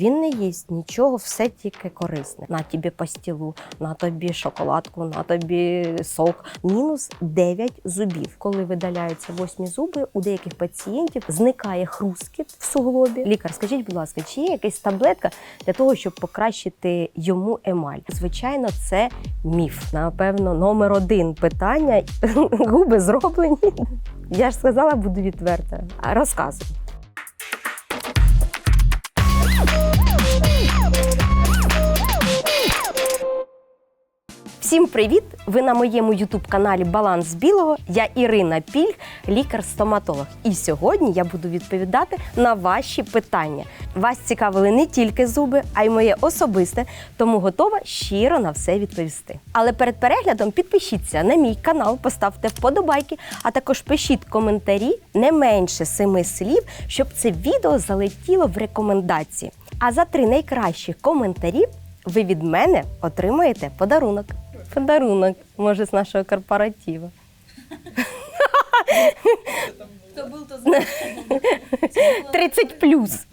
Він не їсть нічого, все тільки корисне. На тобі пастілу, на тобі шоколадку, на тобі сок. Мінус 9 зубів. Коли видаляються восьмі зуби, у деяких пацієнтів зникає хрускіт в суглобі. Лікар, скажіть, будь ласка, чи є якась таблетка для того, щоб покращити йому емаль? Звичайно, це міф. Напевно, номер один питання. Губи зроблені. Я ж сказала, буду відверта. Розказуй. Всім привіт! Ви на моєму ютуб-каналі Баланс Білого. Я Ірина Пільг, лікар-стоматолог. І сьогодні я буду відповідати на ваші питання. Вас цікавили не тільки зуби, а й моє особисте, тому готова щиро на все відповісти. Але перед переглядом підпишіться на мій канал, поставте вподобайки, а також пишіть коментарі не менше семи слів, щоб це відео залетіло в рекомендації. А за три найкращі коментарі ви від мене отримаєте подарунок. Подарунок, може, з нашого корпоративу. Кто был, то знал. 30 плюс.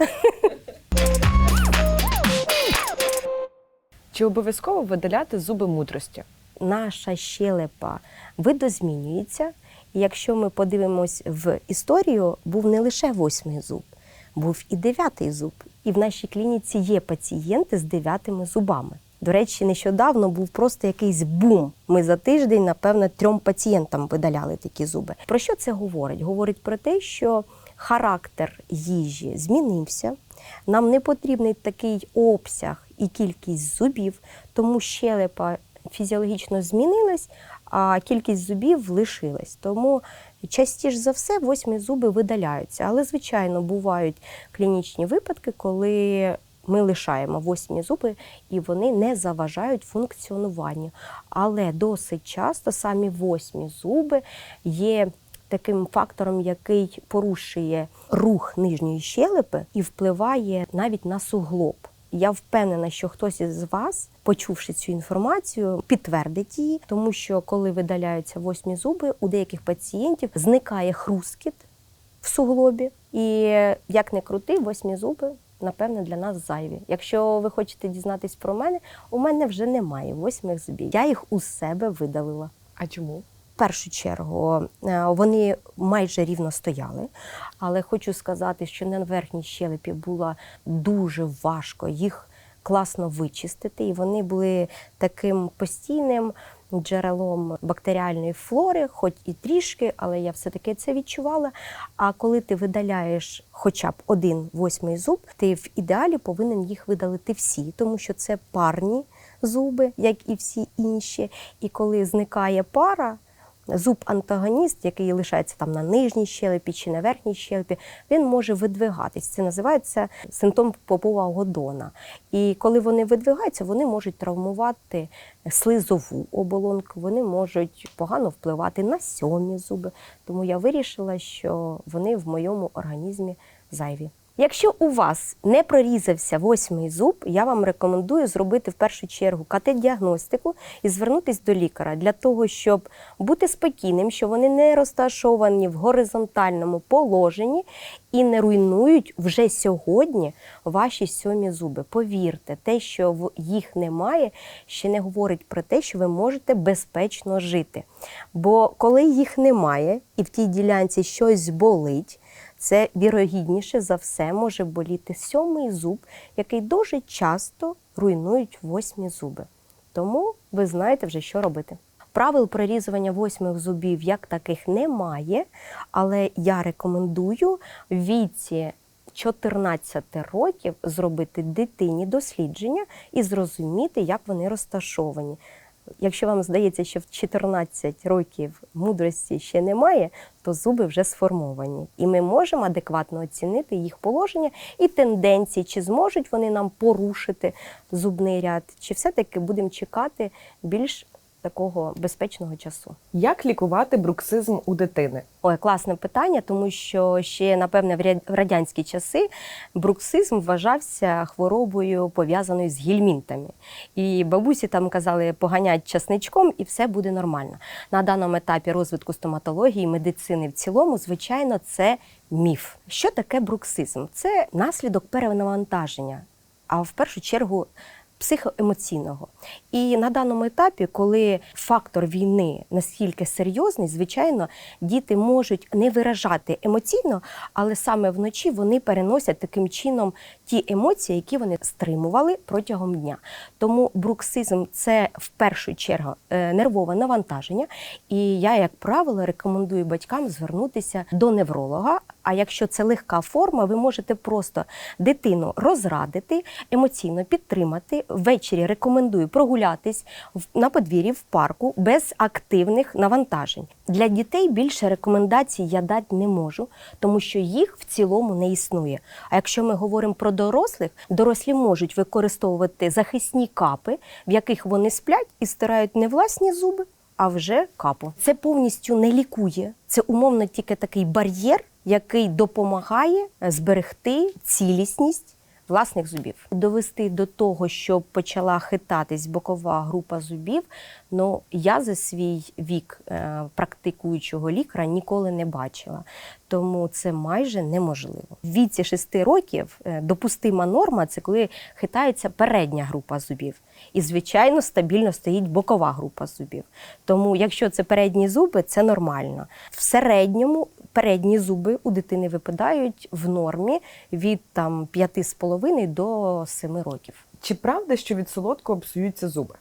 Чи обов'язково видаляти зуби мудрості? Наша щелепа видозмінюється. І якщо ми подивимось в історію, був не лише восьмий зуб, був і дев'ятий зуб. І в нашій клініці є пацієнти з дев'ятими зубами. До речі, нещодавно був просто якийсь бум. Ми за тиждень, напевно, трьом пацієнтам видаляли такі зуби. Про що це говорить? Говорить про те, що характер їжі змінився. Нам не потрібний такий обсяг і кількість зубів, тому щелепа фізіологічно змінилась, а кількість зубів лишилась. Тому частіше за все восьмі зуби видаляються. Але, звичайно, бувають клінічні випадки, коли ми лишаємо восьмі зуби і вони не заважають функціонуванню. Але досить часто самі восьмі зуби є таким фактором, який порушує рух нижньої щелепи і впливає навіть на суглоб. Я впевнена, що хтось із вас, почувши цю інформацію, підтвердить її, тому що коли видаляються восьмі зуби, у деяких пацієнтів зникає хрускіт в суглобі. І як не крути, восьмі зуби, напевне, для нас зайві. Якщо ви хочете дізнатись про мене, у мене вже немає восьмих зубів. Я їх у себе видалила. А чому? В першу чергу е, вони майже рівно стояли, але хочу сказати, що на верхній щелепі було дуже важко їх класно вичистити, і вони були таким постійним джерелом бактеріальної флори, хоч і трішки, але я все-таки це відчувала. А коли ти видаляєш хоча б один восьмий зуб, ти в ідеалі повинен їх видалити всі, тому що це парні зуби, як і всі інші. І коли зникає пара, Зуб-антагоніст, який лишається там на нижній щелепі чи на верхній щелепі, він може видвигатись. Це називається симптом попова Годона. І коли вони видвигаються, вони можуть травмувати слизову оболонку, вони можуть погано впливати на сьомі зуби. Тому я вирішила, що вони в моєму організмі зайві. Якщо у вас не прорізався восьмий зуб, я вам рекомендую зробити в першу чергу КТ-діагностику і звернутися до лікаря для того, щоб бути спокійним, що вони не розташовані в горизонтальному положенні і не руйнують вже сьогодні ваші сьомі зуби. Повірте, те, що їх немає, ще не говорить про те, що ви можете безпечно жити. Бо коли їх немає і в тій ділянці щось болить, це вірогідніше за все може боліти сьомий зуб, який дуже часто руйнують восьмі зуби. Тому ви знаєте вже, що робити. Правил прорізування восьмих зубів як таких немає, але я рекомендую в віці 14 років зробити дитині дослідження і зрозуміти, як вони розташовані. Якщо вам здається, що в 14 років мудрості ще немає, то зуби вже сформовані. І ми можемо адекватно оцінити їх положення і тенденції, чи зможуть вони нам порушити зубний ряд, чи все-таки будемо чекати більш такого безпечного часу. Як лікувати бруксизм у дитини? Ой, класне питання, тому що ще, напевне, в радянські часи бруксизм вважався хворобою, пов'язаною з гельмінтами. І бабусі там казали, поганять часничком і все буде нормально. На даному етапі розвитку стоматології, медицини в цілому, звичайно, це міф. Що таке бруксизм? Це наслідок перенавантаження а в першу чергу психоемоційного. І на даному етапі, коли фактор війни настільки серйозний, звичайно, діти можуть не виражати емоційно, але саме вночі вони переносять таким чином ті емоції, які вони стримували протягом дня. Тому бруксизм це в першу чергу е, нервове навантаження. І я, як правило, рекомендую батькам звернутися до невролога. А якщо це легка форма, ви можете просто дитину розрадити, емоційно підтримати. Ввечері рекомендую прогулятись на подвір'ї в парку без активних навантажень. Для дітей більше рекомендацій я дати не можу, тому що їх в цілому не існує. А якщо ми говоримо про дорослих, дорослі можуть використовувати захисні капи, в яких вони сплять і стирають не власні зуби, а вже капу. Це повністю не лікує. Це умовно тільки такий бар'єр, який допомагає зберегти цілісність власних зубів. Довести до того, щоб почала хитатись бокова група зубів. Ну я за свій вік е, практикуючого лікаря ніколи не бачила. Тому це майже неможливо. В віці 6 років е, допустима норма це коли хитається передня група зубів. І, звичайно, стабільно стоїть бокова група зубів. Тому, якщо це передні зуби, це нормально. В середньому передні зуби у дитини випадають в нормі від там 5,5 до 7 років. Чи правда, що від солодкого псуються зуби?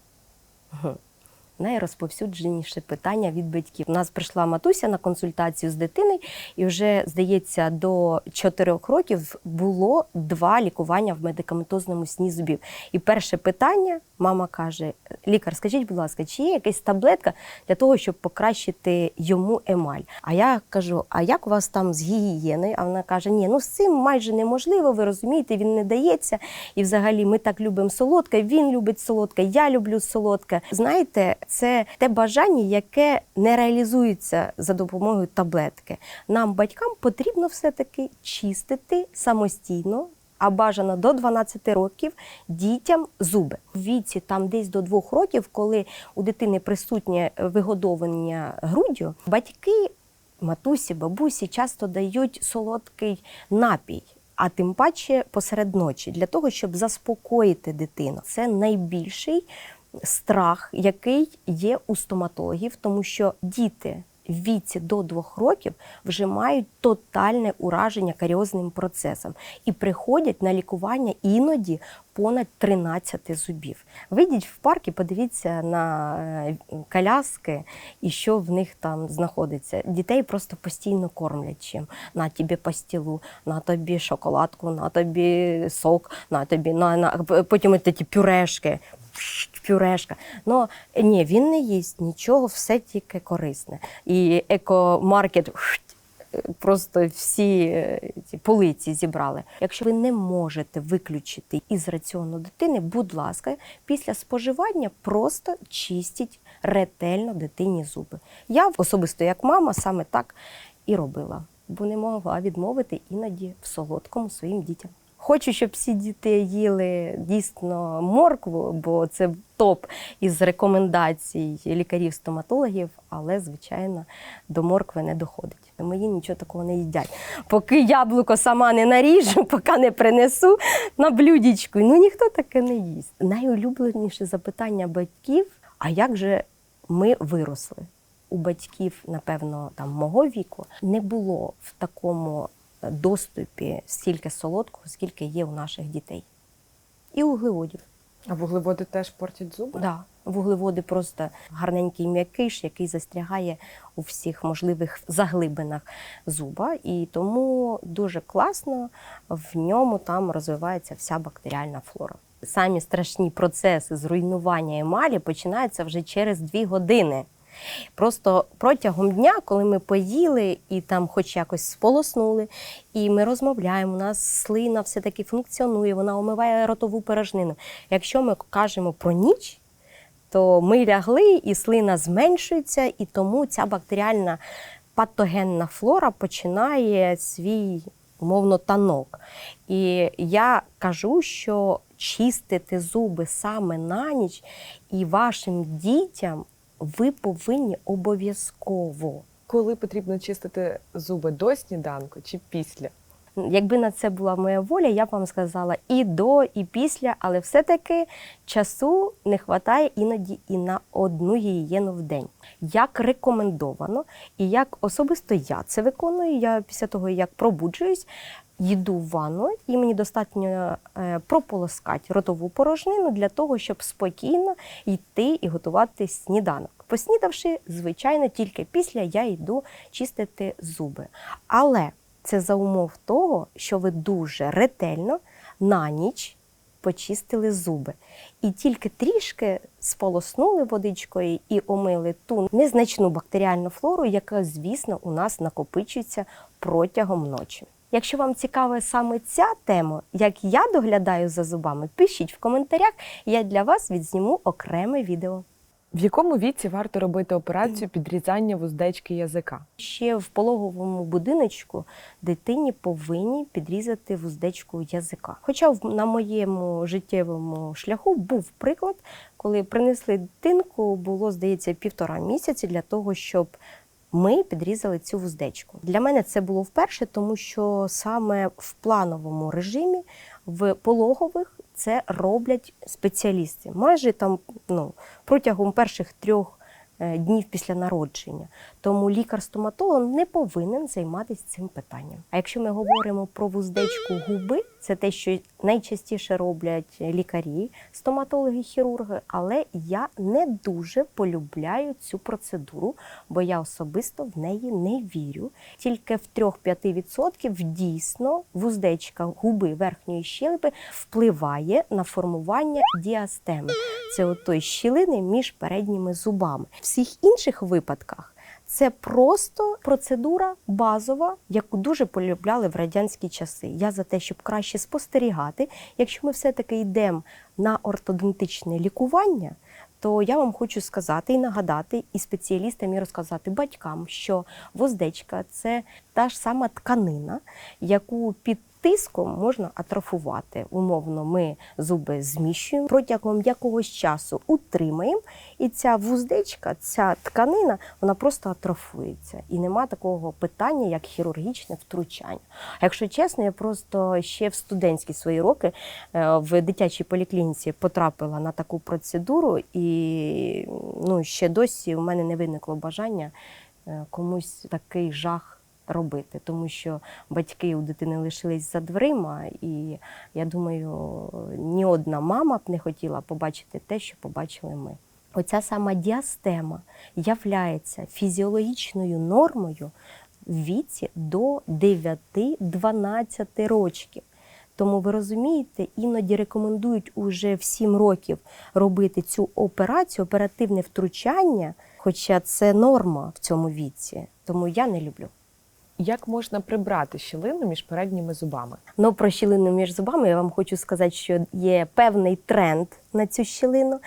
Найрозповсюдженіше питання від батьків. У нас прийшла матуся на консультацію з дитиною, і вже, здається, до 4 років було два лікування в медикаментозному сні зубів. І перше питання мама каже: лікар, скажіть, будь ласка, чи є якась таблетка для того, щоб покращити йому емаль? А я кажу: а як у вас там з гігієною? А вона каже: Ні, ну з цим майже неможливо, ви розумієте, він не дається. І взагалі ми так любимо солодке, він любить солодке, я люблю солодке. Знаєте, це те бажання, яке не реалізується за допомогою таблетки. Нам, батькам, потрібно все-таки чистити самостійно. А бажано до 12 років дітям зуби. В віці там десь до 2 років, коли у дитини присутнє вигодовування груддю, батьки, матусі, бабусі часто дають солодкий напій. А тим паче посеред ночі для того, щоб заспокоїти дитину. Це найбільший страх, який є у стоматологів, тому що діти в віці до двох років вже мають тотальне ураження каріозним процесом і приходять на лікування іноді понад 13 зубів. Вийдіть в парк і подивіться на е, коляски і що в них там знаходиться. Дітей просто постійно кормлять чим. На тобі пастілу, на тобі шоколадку, на тобі сок, на тобі на, на потім ті пюрешки пюрешка. Ну ні, він не їсть нічого, все тільки корисне. І екомаркет просто всі ці полиці зібрали. Якщо ви не можете виключити із раціону дитини, будь ласка, після споживання просто чистіть ретельно дитині зуби. Я особисто як мама саме так і робила, бо не могла відмовити іноді в солодкому своїм дітям. Хочу, щоб всі діти їли дійсно моркву, бо це топ із рекомендацій лікарів-стоматологів, але, звичайно, до моркви не доходить. Мої нічого такого не їдять. Поки яблуко сама не наріжу, поки не принесу на блюдечку, ну ніхто таке не їсть. Найулюбленіше запитання батьків: а як же ми виросли? У батьків, напевно, там мого віку не було в такому доступі стільки солодкого, скільки є у наших дітей. І углеводів. А вуглеводи теж портять зуби? Да. Вуглеводи просто гарненький м'якиш, який застрягає у всіх можливих заглибинах зуба. І тому дуже класно в ньому там розвивається вся бактеріальна флора. Самі страшні процеси зруйнування емалі починаються вже через дві години. Просто протягом дня, коли ми поїли і там хоч якось сполоснули, і ми розмовляємо, у нас слина все-таки функціонує, вона омиває ротову порожнину. Якщо ми кажемо про ніч, то ми лягли, і слина зменшується, і тому ця бактеріальна патогенна флора починає свій умовно танок. І я кажу, що чистити зуби саме на ніч і вашим дітям ви повинні обов'язково. Коли потрібно чистити зуби до сніданку чи після? Якби на це була моя воля, я б вам сказала і до, і після, але все-таки часу не вистачає іноді і на одну гігієну в день. Як рекомендовано, і як особисто я це виконую, я після того, як пробуджуюсь, йду в ванну, і мені достатньо е, прополоскати ротову порожнину для того, щоб спокійно йти і готувати сніданок. Поснідавши, звичайно, тільки після я йду чистити зуби. Але це за умов того, що ви дуже ретельно на ніч почистили зуби. І тільки трішки сполоснули водичкою і омили ту незначну бактеріальну флору, яка, звісно, у нас накопичується протягом ночі. Якщо вам цікава саме ця тема, як я доглядаю за зубами, пишіть в коментарях, я для вас відзніму окреме відео. В якому віці варто робити операцію підрізання вуздечки язика? Ще в пологовому будиночку дитині повинні підрізати вуздечку язика. Хоча в- на моєму життєвому шляху був приклад, коли принесли дитинку, було, здається, півтора місяці для того, щоб ми підрізали цю вуздечку. Для мене це було вперше, тому що саме в плановому режимі в пологових це роблять спеціалісти. Майже там ну, протягом перших трьох е, днів після народження. Тому лікар-стоматолог не повинен займатися цим питанням. А якщо ми говоримо про вуздечку губи, це те, що найчастіше роблять лікарі, стоматологи, хірурги, але я не дуже полюбляю цю процедуру, бо я особисто в неї не вірю. Тільки в 3-5% дійсно вуздечка губи верхньої щелепи впливає на формування діастеми. Це от той щілини між передніми зубами. В всіх інших випадках це просто процедура базова, яку дуже полюбляли в радянські часи. Я за те, щоб краще спостерігати. Якщо ми все-таки йдемо на ортодонтичне лікування, то я вам хочу сказати і нагадати, і спеціалістам і розказати батькам, що воздечка це та ж сама тканина, яку під тиском можна атрофувати. Умовно, ми зуби зміщуємо протягом якогось часу утримаємо, і ця вуздечка, ця тканина, вона просто атрофується. І нема такого питання, як хірургічне втручання. А якщо чесно, я просто ще в студентські свої роки е, в дитячій поліклініці потрапила на таку процедуру, і ну, ще досі у мене не виникло бажання е, комусь такий жах робити, тому що батьки у дитини лишились за дверима, і я думаю, ні одна мама б не хотіла побачити те, що побачили ми. Оця сама діастема являється фізіологічною нормою в віці до 9-12 років. Тому ви розумієте, іноді рекомендують уже в 7 років робити цю операцію, оперативне втручання, хоча це норма в цьому віці. Тому я не люблю. Як можна прибрати щілину між передніми зубами? Ну, про щілину між зубами я вам хочу сказати, що є певний тренд на цю щілину.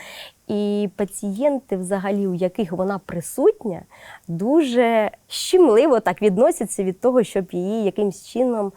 І пацієнти, взагалі, у яких вона присутня, дуже щемливо так відносяться від того, щоб її якимсь чином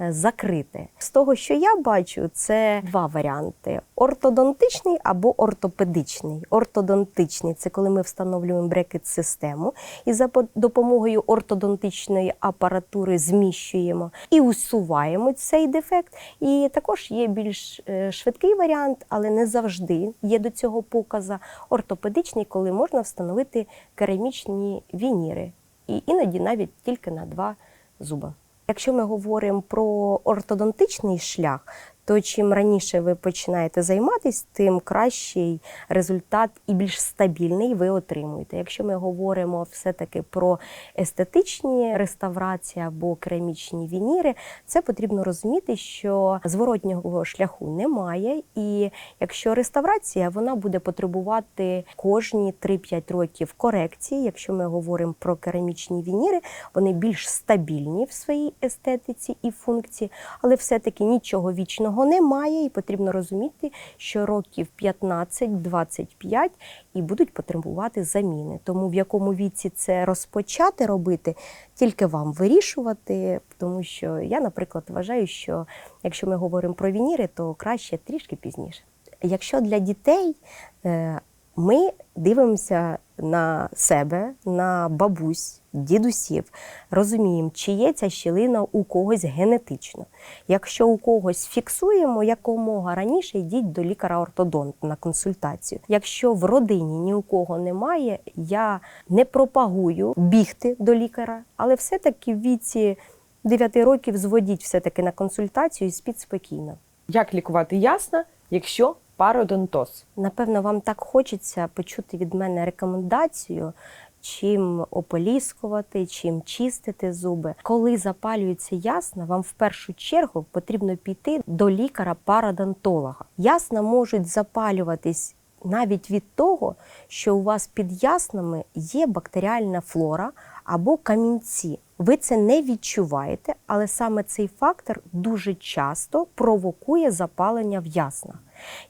е, закрити. З того, що я бачу, це два варіанти: ортодонтичний або ортопедичний. Ортодонтичний це коли ми встановлюємо брекет-систему і за по- допомогою ортодонтичної апаратури зміщуємо і усуваємо цей дефект. І також є більш е, швидкий варіант, але не завжди є до цього показа. Ортопедичний, коли можна встановити керамічні вініри, і іноді навіть тільки на два зуби. Якщо ми говоримо про ортодонтичний шлях, то чим раніше ви починаєте займатися, тим кращий результат і більш стабільний ви отримуєте. Якщо ми говоримо все-таки про естетичні реставрації або керамічні вініри, це потрібно розуміти, що зворотнього шляху немає. І якщо реставрація, вона буде потребувати кожні 3-5 років корекції. Якщо ми говоримо про керамічні вініри, вони більш стабільні в своїй естетиці і функції, але все-таки нічого вічного немає, і потрібно розуміти, що років 15-25 і будуть потребувати заміни. Тому в якому віці це розпочати робити, тільки вам вирішувати, тому що я, наприклад, вважаю, що якщо ми говоримо про вініри, то краще трішки пізніше. Якщо для дітей е, ми дивимося на себе, на бабусь, дідусів, розуміємо, чи є ця щілина у когось генетично. Якщо у когось фіксуємо, якомога раніше йдіть до лікаря-ортодонта на консультацію. Якщо в родині ні у кого немає, я не пропагую бігти до лікаря, але все-таки в віці 9 років зводіть все-таки на консультацію і спіть спокійно. Як лікувати ясна, якщо пародонтоз? Напевно, вам так хочеться почути від мене рекомендацію, чим ополіскувати, чим чистити зуби. Коли запалюється ясна, вам в першу чергу потрібно піти до лікаря-парадонтолога. Ясна можуть запалюватись навіть від того, що у вас під яснами є бактеріальна флора або камінці. Ви це не відчуваєте, але саме цей фактор дуже часто провокує запалення в яснах.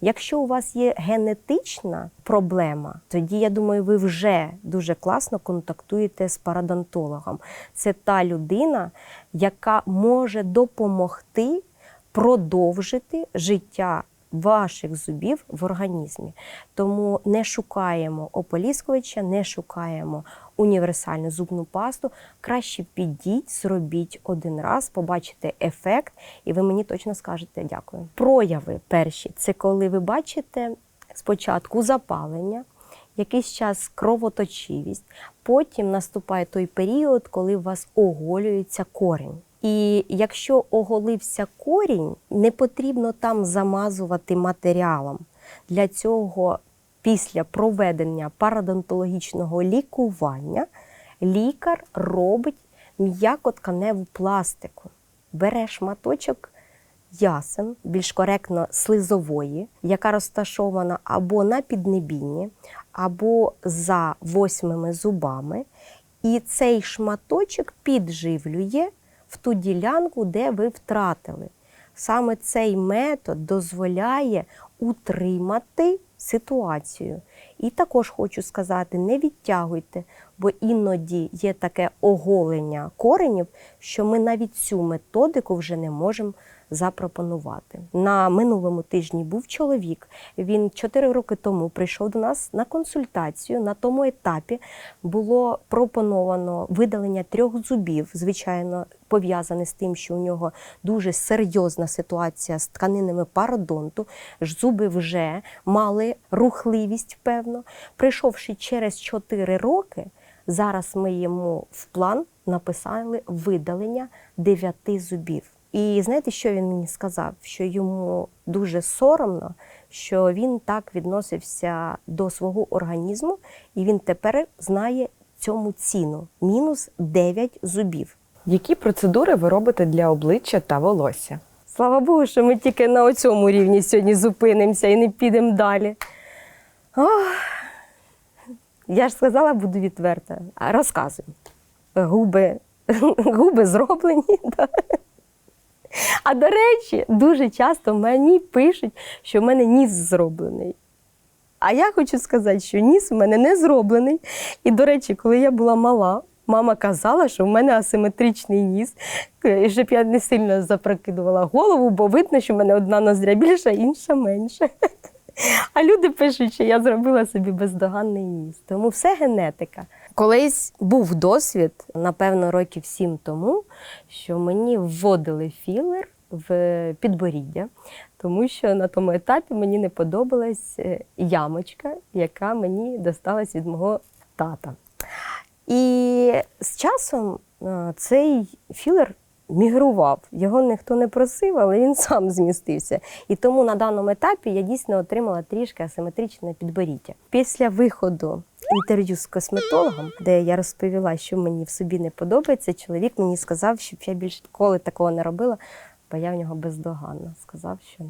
Якщо у вас є генетична проблема, тоді я думаю, ви вже дуже класно контактуєте з парадонтологом. Це та людина, яка може допомогти продовжити життя ваших зубів в організмі. Тому не шукаємо ополіскувача, не шукаємо універсальну зубну пасту. Краще підіть, зробіть один раз, побачите ефект, і ви мені точно скажете дякую. Прояви перші це коли ви бачите спочатку запалення. Якийсь час кровоточивість, потім наступає той період, коли у вас оголюється корінь. І якщо оголився корінь, не потрібно там замазувати матеріалом. Для цього після проведення парадонтологічного лікування лікар робить м'якотканеву пластику. Бере шматочок ясен, більш коректно слизової, яка розташована або на піднебінні, або за восьмими зубами. І цей шматочок підживлює в ту ділянку, де ви втратили. Саме цей метод дозволяє утримати ситуацію. І також хочу сказати: не відтягуйте, бо іноді є таке оголення коренів, що ми навіть цю методику вже не можемо запропонувати. На минулому тижні був чоловік. Він 4 роки тому прийшов до нас на консультацію. На тому етапі було пропоновано видалення трьох зубів, звичайно, пов'язане з тим, що у нього дуже серйозна ситуація з тканинами пародонту. Зуби вже мали рухливість, певно. Прийшовши через 4 роки, зараз ми йому в план написали видалення 9 зубів. І знаєте, що він мені сказав? Що йому дуже соромно, що він так відносився до свого організму, і він тепер знає цьому ціну мінус 9 зубів. Які процедури ви робите для обличчя та волосся? Слава Богу, що ми тільки на цьому рівні сьогодні зупинимося і не підемо далі. Ох, я ж сказала, буду відверта. Розказую. Губи, губи зроблені. Да. А до речі, дуже часто мені пишуть, що в мене ніс зроблений. А я хочу сказати, що ніс у мене не зроблений. І, до речі, коли я була мала, мама казала, що в мене асиметричний ніс, і щоб я не сильно запрокидувала голову, бо видно, що в мене одна ноздря більша, інша менша. А люди пишуть, що я зробила собі бездоганний ніс. Тому все генетика. Колись був досвід, напевно, років сім тому, що мені вводили філер в підборіддя, тому що на тому етапі мені не подобалась е, ямочка, яка мені досталась від мого тата. І з часом е, цей філер мігрував. Його ніхто не просив, але він сам змістився. І тому на даному етапі я дійсно отримала трішки асиметричне підборіддя. Після виходу інтерв'ю з косметологом, де я розповіла, що мені в собі не подобається, чоловік мені сказав, щоб я більше ніколи такого не робила, бо я в нього бездоганна. Сказав, що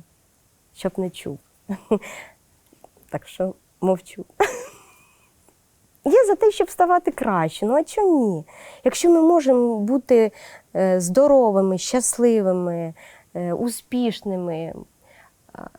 щоб не чув. Так що мовчу. Я за те, щоб ставати краще. Ну а чому ні? Якщо ми можемо бути е, здоровими, щасливими, е, успішними,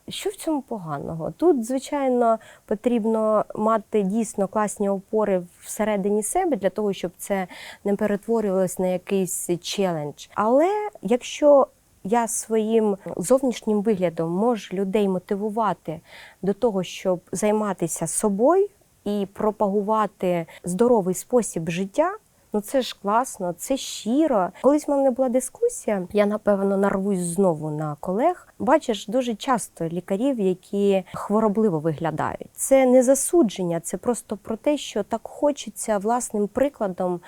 що в цьому поганого? Тут, звичайно, потрібно мати дійсно класні опори всередині себе для того, щоб це не перетворювалося на якийсь челендж. Але якщо я своїм зовнішнім виглядом можу людей мотивувати до того, щоб займатися собою, і пропагувати здоровий спосіб життя. Ну це ж класно, це щиро. Колись в мене була дискусія. Я напевно нарвусь знову на колег. Бачиш дуже часто лікарів, які хворобливо виглядають. Це не засудження, це просто про те, що так хочеться власним прикладом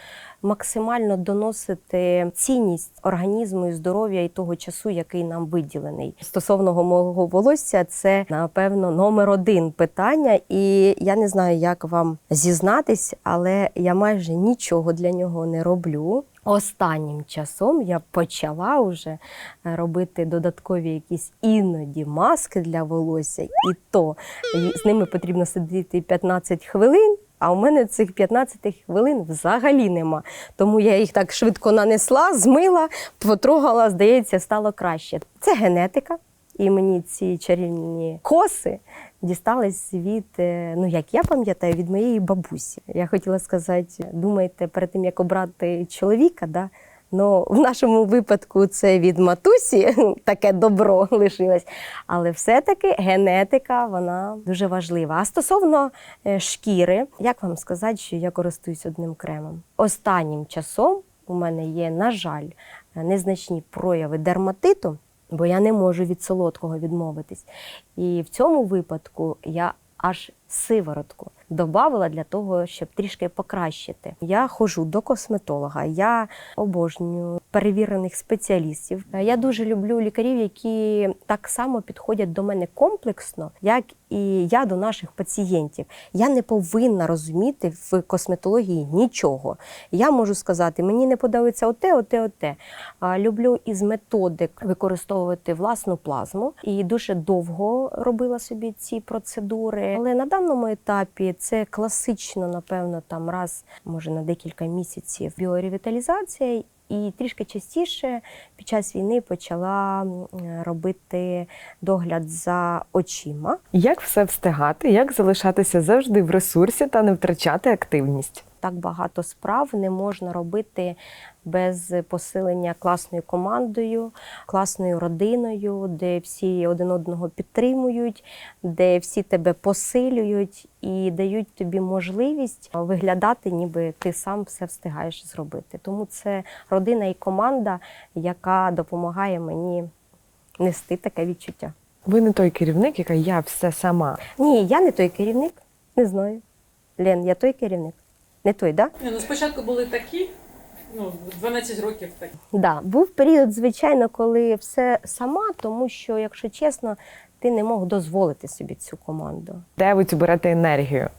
максимально доносити цінність організму і здоров'я і того часу, який нам виділений. Стосовно мого волосся, це напевно номер один питання, і я не знаю, як вам зізнатись, але я майже нічого для нього не роблю. Останнім часом я почала вже робити додаткові якісь іноді маски для волосся, і то і з ними потрібно сидіти 15 хвилин. А у мене цих 15 хвилин взагалі нема. Тому я їх так швидко нанесла, змила, потрогала, здається, стало краще. Це генетика. І мені ці чарівні коси дістались від, е, ну як я пам'ятаю, від моєї бабусі. Я хотіла сказати, думайте, перед тим як обрати чоловіка, да, Ну, в нашому випадку це від матусі таке добро лишилось. Але все-таки генетика вона дуже важлива. А стосовно е, шкіри, як вам сказати, що я користуюсь одним кремом? Останнім часом у мене є, на жаль, незначні прояви дерматиту, бо я не можу від солодкого відмовитись. І в цьому випадку я аж сиворотку додавала для того, щоб трішки покращити. Я ходжу до косметолога, я обожнюю перевірених спеціалістів. Я дуже люблю лікарів, які так само підходять до мене комплексно, як і я до наших пацієнтів. Я не повинна розуміти в косметології нічого. Я можу сказати, мені не подобається оте, оте, оте. Люблю із методик використовувати власну плазму і дуже довго робила собі ці процедури. Але на даному етапі це класично, напевно, там раз, може на декілька місяців біоревіталізація. І трішки частіше під час війни почала робити догляд за очима. Як все встигати, як залишатися завжди в ресурсі та не втрачати активність? Так багато справ не можна робити без посилення класною командою, класною родиною, де всі один одного підтримують, де всі тебе посилюють і дають тобі можливість виглядати, ніби ти сам все встигаєш зробити. Тому це родина і команда, яка допомагає мені нести таке відчуття. Ви не той керівник, яка я все сама. Ні, я не той керівник, не знаю. Лен, я той керівник. Не той, так? Да? Ні, ну спочатку були такі, ну, 12 років так. Да, був період, звичайно, коли все сама, тому що, якщо чесно, ти не мог дозволити собі цю команду. Де ви цю берете енергію?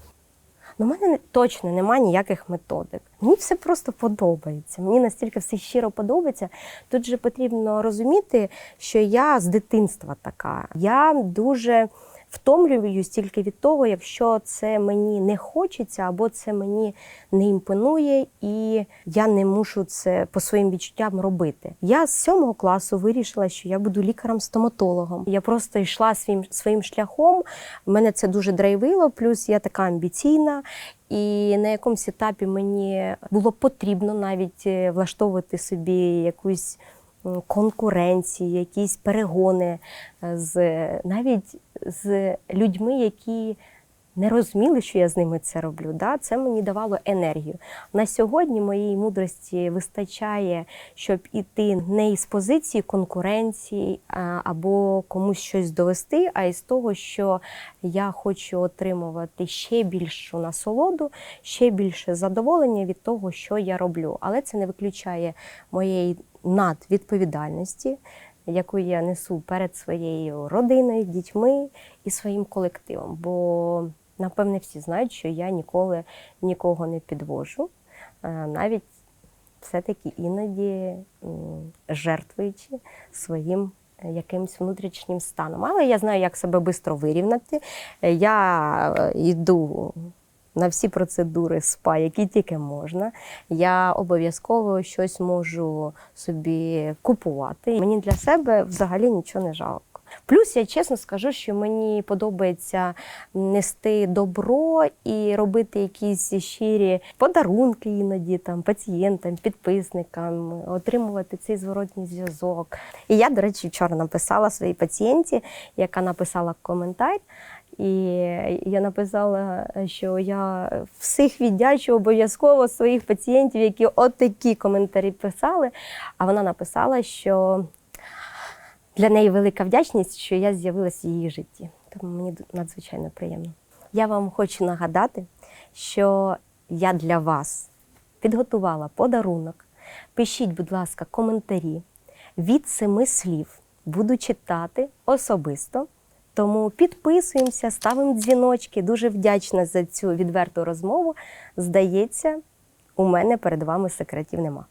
Ну, в мене точно немає ніяких методик. Мені все просто подобається. Мені настільки все щиро подобається. Тут же потрібно розуміти, що я з дитинства така. Я дуже втомлююсь тільки від того, якщо це мені не хочеться, або це мені не імпонує, і я не мушу це по своїм відчуттям робити. Я з сьомого класу вирішила, що я буду лікарем-стоматологом. Я просто йшла своїм своїм шляхом. Мене це дуже драйвило, плюс я така амбіційна. І на якомусь етапі мені було потрібно навіть е, влаштовувати собі якусь м, конкуренцію, якісь перегони е, з навіть з людьми, які не розуміли, що я з ними це роблю. Да? Це мені давало енергію. На сьогодні моєї мудрості вистачає, щоб іти не із позиції конкуренції або комусь щось довести, а із того, що я хочу отримувати ще більшу насолоду, ще більше задоволення від того, що я роблю. Але це не виключає моєї надвідповідальності, яку я несу перед своєю родиною, дітьми і своїм колективом. Бо, напевне, всі знають, що я ніколи нікого не підвожу, е, навіть все-таки іноді жертвуючи своїм е, якимось внутрішнім станом. Але я знаю, як себе швидко вирівнати. Е, Я йду на всі процедури СПА, які тільки можна. Я обов'язково щось можу собі купувати. Мені для себе взагалі нічого не жалко. Плюс я чесно скажу, що мені подобається нести добро і робити якісь щирі подарунки іноді там пацієнтам, підписникам, отримувати цей зворотній зв'язок. І я, до речі, вчора написала своїй пацієнті, яка написала коментар. І я написала, що я всіх віддячу обов'язково своїх пацієнтів, які отакі коментарі писали. А вона написала, що для неї велика вдячність, що я з'явилася в її житті. Тому мені надзвичайно приємно. Я вам хочу нагадати, що я для вас підготувала подарунок. Пишіть, будь ласка, коментарі від семи слів. Буду читати особисто. Тому підписуємося, ставимо дзвіночки. Дуже вдячна за цю відверту розмову. Здається, у мене перед вами секретів нема.